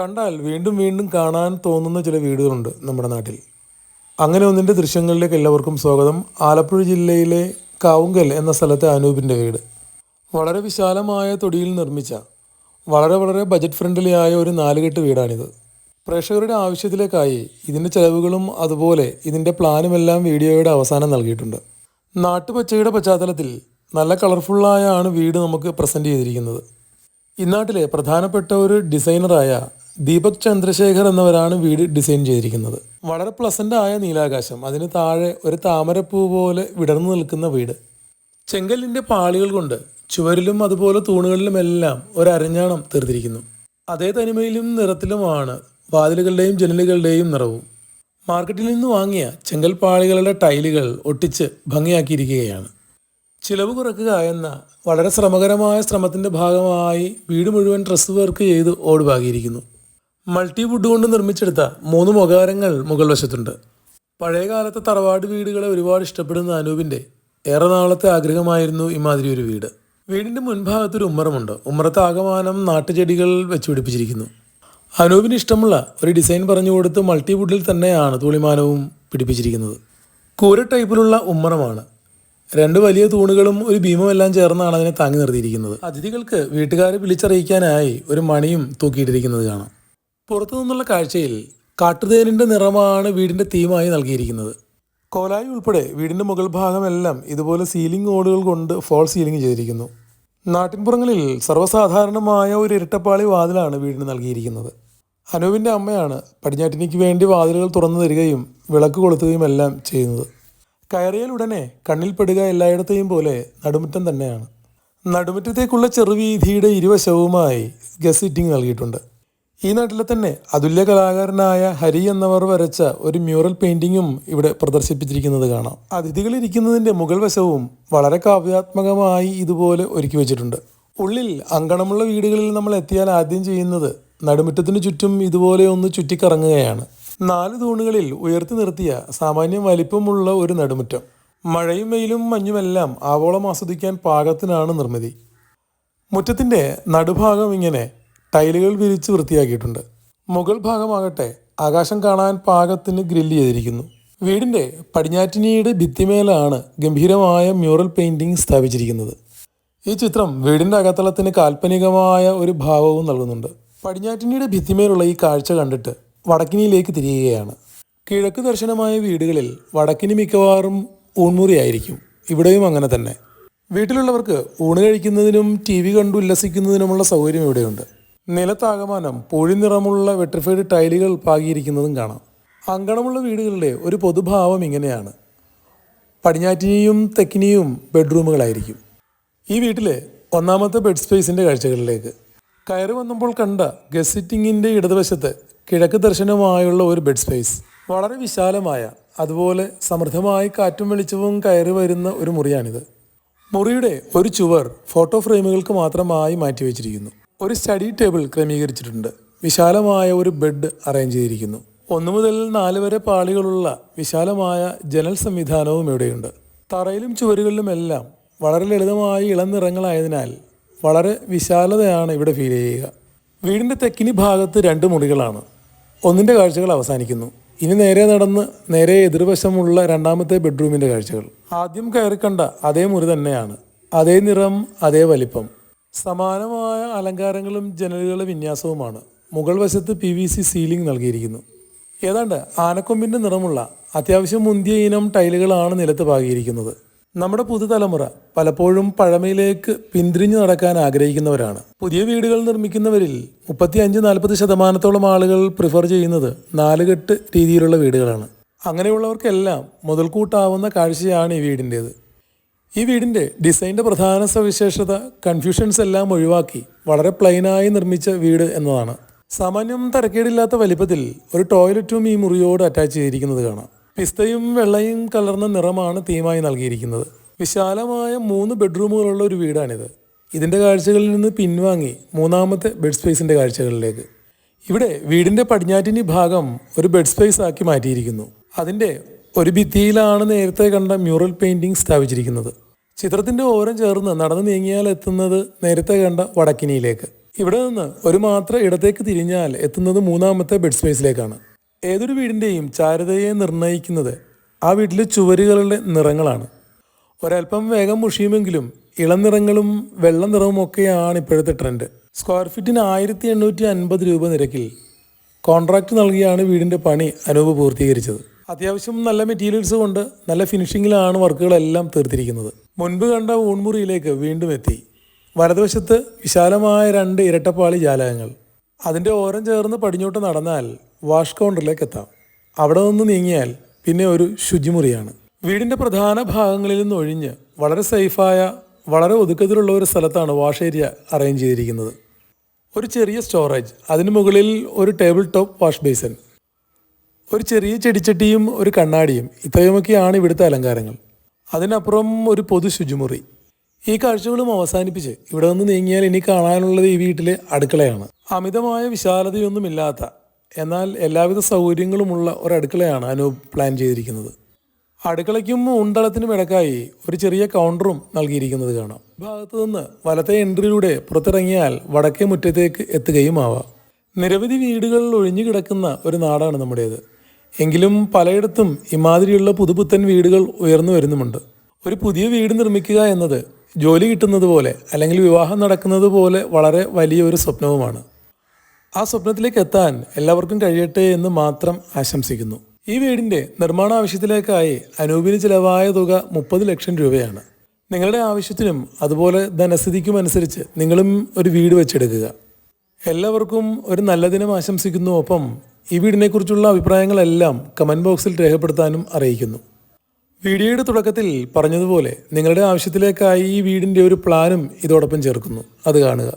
കണ്ടാൽ വീണ്ടും വീണ്ടും കാണാൻ തോന്നുന്ന ചില വീടുകളുണ്ട് നമ്മുടെ നാട്ടിൽ. അങ്ങനെ ഒന്നിന്റെ ദൃശ്യങ്ങളിലേക്ക് എല്ലാവർക്കും സ്വാഗതം. ആലപ്പുഴ ജില്ലയിലെ കാവുങ്കൽ എന്ന സ്ഥലത്തെ അനൂപിന്റെ വീട്. വളരെ വിശാലമായ തൊടിയിൽ നിർമ്മിച്ച വളരെ വളരെ ബജറ്റ് ഫ്രണ്ട്ലി ആയ ഒരു നാലുകെട്ട് വീടാണിത്. പ്രേക്ഷകരുടെ ആവശ്യത്തിലേക്കായി ഇതിന്റെ ചെലവുകളും അതുപോലെ ഇതിന്റെ പ്ലാനുമെല്ലാം വീഡിയോയുടെ അവസാനം നൽകിയിട്ടുണ്ട്. നാട്ടുപച്ചയുടെ പശ്ചാത്തലത്തിൽ നല്ല കളർഫുള്ളായാണ് വീട് നമുക്ക് പ്രസന്റ് ചെയ്തിരിക്കുന്നത്. ഇന്നാട്ടിലെ പ്രധാനപ്പെട്ട ഒരു ഡിസൈനറായ ദീപക് ചന്ദ്രശേഖർ എന്നവരാണ് വീട് ഡിസൈൻ ചെയ്തിരിക്കുന്നത്. വളരെ പ്ലസന്റ് ആയ നീലാകാശം. അതിന് താഴെ ഒരു താമരപ്പൂ പോലെ വിടർന്നു നിൽക്കുന്ന വീട്. ചെങ്കല്ലിന്റെ പാളികൾ കൊണ്ട് ചുവരിലും അതുപോലെ തൂണുകളിലുമെല്ലാം ഒരു അരഞ്ഞാണം തീർത്തിരിക്കുന്നു. അതേ തനിമയിലും നിറത്തിലുമാണ് വാതിലുകളുടെയും ജനലുകളുടെയും നിറവും. മാർക്കറ്റിൽ നിന്ന് വാങ്ങിയ ചെങ്കൽ പാളികളുടെ ടൈലുകൾ ഒട്ടിച്ച് ഭംഗിയാക്കിയിരിക്കുകയാണ്. ചിലവ് കുറക്കുക എന്ന വളരെ ശ്രമകരമായ ശ്രമത്തിന്റെ ഭാഗമായി വീട് മുഴുവൻ ഡ്രസ് വർക്ക് ചെയ്ത് ഓടുപാകിയിരിക്കുന്നു. മൾട്ടി വുഡ് കൊണ്ട് നിർമ്മിച്ചെടുത്ത മൂന്ന് മുഖാരങ്ങൾ മുകൾ വശത്തുണ്ട്. പഴയകാലത്തെ തറവാട് വീടുകളെ ഒരുപാട് ഇഷ്ടപ്പെടുന്ന അനൂപിന്റെ ഏറെ നാളത്തെ ആഗ്രഹമായിരുന്നു ഇമാതിരി ഒരു വീട്. വീടിന്റെ മുൻഭാഗത്തൊരു ഉമ്മറമുണ്ട്. ഉമ്മറത്തെ ആകമാനം നാട്ടുചെടികൾ വെച്ചുപിടിപ്പിച്ചിരിക്കുന്നു അനൂപിന് ഇഷ്ടമുള്ള ഒരു ഡിസൈൻ പറഞ്ഞു കൊടുത്ത് മൾട്ടിവുഡിൽ തന്നെയാണ് തൂളിമാനവും പിടിപ്പിച്ചിരിക്കുന്നത്. കൂര ടൈപ്പിലുള്ള ഉമ്മറമാണ്. രണ്ട് വലിയ തൂണുകളും ഒരു ഭീമമെല്ലാം ചേർന്നാണ് അതിനെ താങ്ങി നിർത്തിയിരിക്കുന്നത്. അതിഥികൾക്ക് വീട്ടുകാരെ വിളിച്ചറിയിക്കാനായി ഒരു മണിയും തൂക്കിയിട്ടിരിക്കുന്നത് കാണാം. പുറത്തു നിന്നുള്ള കാഴ്ചയിൽ കാട്ടുതേനിന്റെ നിറമാണ് വീടിന്റെ തീമായി നൽകിയിരിക്കുന്നത്. കോലായി ഉൾപ്പെടെ വീടിന്റെ മുകൾ ഭാഗമെല്ലാം ഇതുപോലെ സീലിംഗ് ഓടുകൾ കൊണ്ട് ഫോൾ സീലിംഗ് ചെയ്തിരിക്കുന്നു. നാട്ടിൻപുറങ്ങളിൽ സർവസാധാരണമായ ഒരു ഇരട്ടപ്പാളി വാതിലാണ് വീടിന് നൽകിയിരിക്കുന്നത്. അനൂപിന്റെ അമ്മയാണ് പടിഞ്ഞാറ്റിനിക്ക് വേണ്ടി വാതിലുകൾ തുറന്നു തരികയും വിളക്ക് കൊളുത്തുകയും എല്ലാം ചെയ്യുന്നത്. കയറിയാൽ ഉടനെ കണ്ണിൽപ്പെടുക എല്ലായിടത്തെയും പോലെ നടുമുറ്റം തന്നെയാണ്. നടുമുറ്റത്തേക്കുള്ള ചെറുവീതിയുടെ ഇരുവശവുമായി ഗസ് സിറ്റിംഗ് നൽകിയിട്ടുണ്ട്. ഈ നാട്ടിലെ തന്നെ അതുല്യ കലാകാരനായ ഹരി എന്നവർ വരച്ച ഒരു മ്യൂറൽ പെയിന്റിങ്ങും ഇവിടെ പ്രദർശിപ്പിച്ചിരിക്കുന്നത് കാണാം. അതിഥികൾ ഇരിക്കുന്നതിന്റെ മുകൾ വശവും വളരെ കാവ്യാത്മകമായി ഇതുപോലെ ഒരുക്കി വെച്ചിട്ടുണ്ട്. ഉള്ളിൽ അങ്കണമുള്ള വീടുകളിൽ നമ്മൾ എത്തിയാൽ ആദ്യം ചെയ്യുന്നത് നടുമുറ്റത്തിന് ചുറ്റും ഇതുപോലെ ഒന്ന് ചുറ്റിക്കറങ്ങുകയാണ്. നാല് തൂണുകളിൽ ഉയർത്തി നിർത്തിയ സാമാന്യം വലിപ്പമുള്ള ഒരു നടുമുറ്റം. മഴയും വെയിലും മഞ്ഞുമെല്ലാം ആവോളം ആസ്വദിക്കാൻ പാകത്തിനാണ് നിർമ്മിതി. മുറ്റത്തിന്റെ നടുഭാഗം ഇങ്ങനെ ടൈലുകൾ വിരിച്ച് വൃത്തിയാക്കിയിട്ടുണ്ട്. മുകൾ ഭാഗമാകട്ടെ ആകാശം കാണാൻ പാകത്തിന് ഗ്രില്ല് ചെയ്തിരിക്കുന്നു. വീടിന്റെ പടിഞ്ഞാറ്റിനിയുടെ ഭിത്തിമേലാണ് ഗംഭീരമായ മ്യൂറൽ പെയിന്റിംഗ് സ്ഥാപിച്ചിരിക്കുന്നത്. ഈ ചിത്രം വീടിന്റെ അകത്തളത്തിന് കാൽപ്പനികമായ ഒരു ഭാവവും നൽകുന്നുണ്ട്. പടിഞ്ഞാറ്റിനിയുടെ ഭിത്തിമേലുള്ള ഈ കാഴ്ച കണ്ടിട്ട് വടക്കിനിയിലേക്ക് തിരിയുകയാണ്. കിഴക്ക് ദർശനമായ വീടുകളിൽ വടക്കിനി മിക്കവാറും ഊൺമുറിയായിരിക്കും. ഇവിടെയും അങ്ങനെ തന്നെ. വീട്ടിലുള്ളവർക്ക് ഊണ് കഴിക്കുന്നതിനും ടി വി കണ്ടു ഉല്ലസിക്കുന്നതിനുമുള്ള സൗകര്യം ഇവിടെയുണ്ട്. നിലത്താകമാനം പൂഴി നിറമുള്ള വെട്രിഫൈഡ് ടൈലുകൾ പാകിയിരിക്കുന്നതും കാണാം. അങ്കണമുള്ള വീടുകളുടെ ഒരു പൊതുഭാവം ഇങ്ങനെയാണ്. പടിഞ്ഞാറ്റിനെയും തെക്കിനെയും ബെഡ്റൂമുകളായിരിക്കും. ഈ വീട്ടിലെ ഒന്നാമത്തെ ബെഡ് സ്പേസിന്റെ കാഴ്ചകളിലേക്ക്. കയറി വന്നപ്പോൾ കണ്ട ഗസ്റ്റ് സിറ്റിങ്ങിന്റെ ഇടതുവശത്ത് കിഴക്ക് ദർശനമായുള്ള ഒരു ബെഡ് സ്പേസ്. വളരെ വിശാലമായ അതുപോലെ സമൃദ്ധമായി കാറ്റും വെളിച്ചവും കയറി വരുന്ന ഒരു മുറിയാണിത്. മുറിയുടെ ഒരു ചുവർ ഫോട്ടോ ഫ്രെയിമുകൾക്ക് മാത്രമായി മാറ്റിവെച്ചിരിക്കുന്നു. ഒരു സ്റ്റഡി ടേബിൾ ക്രമീകരിച്ചിട്ടുണ്ട്. വിശാലമായ ഒരു ബെഡ് അറേഞ്ച് ചെയ്തിരിക്കുന്നു. ഒന്നു മുതൽ നാല് വരെ പാളികളുള്ള വിശാലമായ ജനൽ സംവിധാനവും ഇവിടെയുണ്ട്. തറയിലും ചുവരുകളിലുമെല്ലാം വളരെ ലളിതമായ ഇളം നിറങ്ങളായതിനാൽ വളരെ വിശാലതയാണ് ഇവിടെ ഫീൽ ചെയ്യുക. വീടിന്റെ തെക്കിനി ഭാഗത്ത് രണ്ട് മുറികളാണ്. ഒന്നിന്റെ കാഴ്ചകൾ അവസാനിക്കുന്നു. ഇനി നേരെ നടന്ന് നേരെ എതിർവശമുള്ള രണ്ടാമത്തെ ബെഡ്റൂമിന്റെ കാഴ്ചകൾ. ആദ്യം കയറിക്കണ്ട കണ്ട അതേ മുറി തന്നെയാണ്. അതേ നിറം അതേ വലിപ്പം. സമാനമായ അലങ്കാരങ്ങളും ജനലുകളുടെ വിന്യാസവുമാണ്. മുകൾ വശത്ത് പി വി സി സീലിംഗ് നൽകിയിരിക്കുന്നു. ഏതാണ്ട് ആനക്കൊമ്പിന്റെ നിറമുള്ള അത്യാവശ്യം മുന്തിയ ഇനം ടൈലുകളാണ് നിലത്ത് പാകിയിരിക്കുന്നത്. നമ്മുടെ പുതുതലമുറ പലപ്പോഴും പഴമയിലേക്ക് പിന്തിരിഞ്ഞു നടക്കാൻ ആഗ്രഹിക്കുന്നവരാണ്. പുതിയ വീടുകൾ നിർമ്മിക്കുന്നവരിൽ മുപ്പത്തി അഞ്ച് നാൽപ്പത് ശതമാനത്തോളം ആളുകൾ പ്രിഫർ ചെയ്യുന്നത് നാലുകെട്ട് രീതിയിലുള്ള വീടുകളാണ്. അങ്ങനെയുള്ളവർക്കെല്ലാം മുതൽക്കൂട്ടാവുന്ന കാഴ്ചയാണ് ഈ വീടിന്റേത്. ഈ വീടിന്റെ ഡിസൈന്റെ പ്രധാന സവിശേഷത കൺഫ്യൂഷൻസ് എല്ലാം ഒഴിവാക്കി വളരെ പ്ലെയിനായി നിർമ്മിച്ച വീട് എന്നതാണ്. സാമാന്യം തരക്കേടില്ലാത്ത വലിപ്പത്തിൽ ഒരു ടോയ്ലറ്റും ഈ മുറിയോട് അറ്റാച്ച് ചെയ്തിരിക്കുന്നത് കാണാം. പിസ്തയും വെള്ളയും കലർന്ന നിറമാണ് തീമായി നൽകിയിരിക്കുന്നത്. വിശാലമായ മൂന്ന് ബെഡ്റൂമുകളുള്ള ഒരു വീടാണിത്. ഇതിന്റെ കാഴ്ചകളിൽ നിന്ന് പിൻവാങ്ങി മൂന്നാമത്തെ ബെഡ് സ്പേസിന്റെ കാഴ്ചകളിലേക്ക്. ഇവിടെ വീടിന്റെ പടിഞ്ഞാറ്റിനി ഭാഗം ഒരു ബെഡ് സ്പേസ് ആക്കി മാറ്റിയിരിക്കുന്നു. അതിന്റെ ഒരു ഭിത്തിയിലാണ് നേരത്തെ കണ്ട മ്യൂറൽ പെയിന്റിംഗ് സ്ഥാപിച്ചിരിക്കുന്നത്. ചിത്രത്തിന്റെ ഓരം ചേർന്ന് നടന്നു നീങ്ങിയാൽ എത്തുന്നത് നേരത്തെ കണ്ട വടക്കിനിയിലേക്ക്. ഇവിടെ നിന്ന് ഒരു മാത്രം ഇടത്തേക്ക് തിരിഞ്ഞാൽ എത്തുന്നത് മൂന്നാമത്തെ ബെഡ് സ്പേസിലേക്കാണ് ഏതൊരു വീടിന്റെയും ചാരുതയെ നിർണയിക്കുന്നത് ആ വീട്ടിലെ ചുവരുകളുടെ നിറങ്ങളാണ്. ഒരല്പം വേഗം മുഷിയുമെങ്കിലും ഇളം നിറങ്ങളും വെള്ള നിറവും ഒക്കെയാണ് ഇപ്പോഴത്തെ ട്രെൻഡ് സ്ക്വയർ ഫീറ്റിന് ആയിരത്തി എണ്ണൂറ്റി അൻപത് രൂപ നിരക്കിൽ കോൺട്രാക്റ്റ് നൽകിയാണ് വീടിന്റെ പണി അനൂപ് പൂർത്തീകരിച്ചത്. അത്യാവശ്യം നല്ല മെറ്റീരിയൽസ് കൊണ്ട് നല്ല ഫിനിഷിങ്ങിലാണ് വർക്കുകളെല്ലാം തീർത്തിരിക്കുന്നത്. മുൻപ് കണ്ട ഊൺമുറിയിലേക്ക് വീണ്ടും എത്തി. വലതുവശത്ത് വിശാലമായ രണ്ട് ഇരട്ടപ്പാളി ജാലകങ്ങൾ. അതിന്റെ ഓരം ചേർന്ന് പടിഞ്ഞോട്ട് നടന്നാൽ വാഷ് കൗണ്ടറിലേക്ക് എത്താം. അവിടെ നിന്ന് നീങ്ങിയാൽ പിന്നെ ഒരു ശുചിമുറിയാണ്. വീടിന്റെ പ്രധാന ഭാഗങ്ങളിൽ നിന്ന് ഒഴിഞ്ഞ് വളരെ സേഫായ വളരെ ഒതുക്കത്തിലുള്ള ഒരു സ്ഥലത്താണ് വാഷ് ഏരിയ അറേഞ്ച് ചെയ്തിരിക്കുന്നത്. ഒരു ചെറിയ സ്റ്റോറേജ് അതിന് മുകളിൽ ഒരു ടേബിൾ ടോപ്പ് വാഷ് ബേസൻ ഒരു ചെറിയ ചെടിച്ചട്ടിയും ഒരു കണ്ണാടിയും. ഇത്രയുമൊക്കെയാണ് ഇവിടുത്തെ അലങ്കാരങ്ങൾ. അതിനപ്പുറം ഒരു പൊതു ശുചിമുറി. ഈ കാഴ്ചകളും അവസാനിപ്പിച്ച് ഇവിടെ നിന്ന് നീങ്ങിയാൽ ഇനി കാണാനുള്ളത് ഈ വീട്ടിലെ അടുക്കളയാണ്. അമിതമായ വിശാലതയൊന്നുമില്ലാത്ത എന്നാൽ എല്ലാവിധ സൗകര്യങ്ങളുമുള്ള ഒരു അടുക്കളയാണ് അനൂപ് പ്ലാൻ ചെയ്തിരിക്കുന്നത്. അടുക്കളയ്ക്കും ഉണ്ടളത്തിനും ഇടക്കായി ഒരു ചെറിയ കൗണ്ടറും നൽകിയിരിക്കുന്നത് കാണാം. ഭാഗത്തു നിന്ന് വലത്തെ എൻട്രിയിലൂടെ പുറത്തിറങ്ങിയാൽ വടക്കേ മുറ്റത്തേക്ക് എത്തുകയും ആവാം. നിരവധി വീടുകളിൽ ഒഴിഞ്ഞു കിടക്കുന്ന ഒരു നാടാണ് നമ്മുടേത്. എങ്കിലും പലയിടത്തും ഇമാതിരിയുള്ള പുതുപുത്തൻ വീടുകൾ ഉയർന്നു വരുന്നുമുണ്ട്. ഒരു പുതിയ വീട് നിർമ്മിക്കുക എന്നത് ജോലി കിട്ടുന്നത് പോലെ അല്ലെങ്കിൽ വിവാഹം നടക്കുന്നത് പോലെ വളരെ വലിയൊരു സ്വപ്നവുമാണ്. ആ സ്വപ്നത്തിലേക്ക് എത്താൻ എല്ലാവർക്കും കഴിയട്ടെ എന്ന് മാത്രം ആശംസിക്കുന്നു. ഈ വീടിന്റെ നിർമ്മാണ ആവശ്യത്തിലേക്കായി അനൂപിന് ചിലവായ തുക മുപ്പത് ലക്ഷം രൂപയാണ്. നിങ്ങളുടെ ആവശ്യത്തിനും അതുപോലെ ധനസ്ഥിതിക്കും അനുസരിച്ച് നിങ്ങളും ഒരു വീട് വെച്ചെടുക്കുക. എല്ലാവർക്കും ഒരു നല്ല ദിനം ആശംസിക്കുന്നു ഒപ്പം ഈ വീടിനെക്കുറിച്ചുള്ള അഭിപ്രായങ്ങളെല്ലാം കമന്റ് ബോക്സിൽ രേഖപ്പെടുത്താനും അറിയിക്കുന്നു. വീഡിയോയുടെ തുടക്കത്തിൽ പറഞ്ഞതുപോലെ നിങ്ങളുടെ ആവശ്യത്തിലേക്കായി ഈ വീടിന്റെ ഒരു പ്ലാനും ഇതോടൊപ്പം ചേർക്കുന്നു. അത് കാണുക.